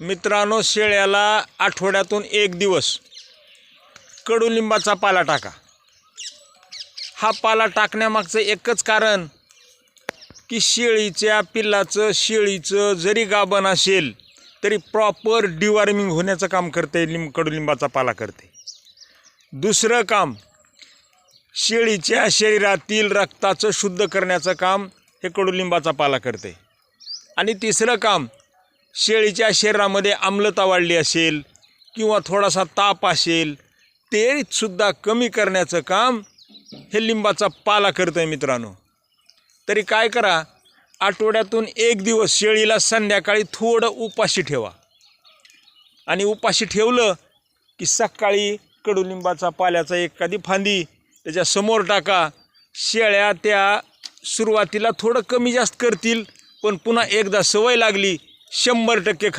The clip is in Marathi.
मित्रांनो शेळ्याला आठवड्यातून एक दिवस कडुलिंबाचा पाला टाका. हा पाला टाकण्यामागचं एकच कारण की शेळीच्या पिल्लाचं शेळीचं जरी गाभण असेल तरी प्रॉपर डिवॉर्मिंग होण्याचं काम करते लिंब कडुलिंबाचा पाला करते. दुसरं काम शेळीच्या शरीरातील रक्ताचं शुद्ध करण्याचं काम हे कडुलिंबाचा पाला करते. आणि तिसरं काम शेळीच्या शरीरामध्ये आम्लता वाढली असेल किंवा थोडासा ताप असेल ते सुद्धा कमी करण्याचं काम हे लिंबाचा पाला करतं आहे मित्रांनो. तरी काय करा आठवड्यातून एक दिवस शेळीला संध्याकाळी थोडं उपाशी ठेवा. आणि उपाशी ठेवलं की सकाळी कडुलिंबाचा पाल्याचा एखादी फांदी त्याच्यासमोर टाका. शेळ्या त्या सुरुवातीला थोडं कमी जास्त करतील पण पुन्हा एकदा सवय लागली शंभर टक्के खा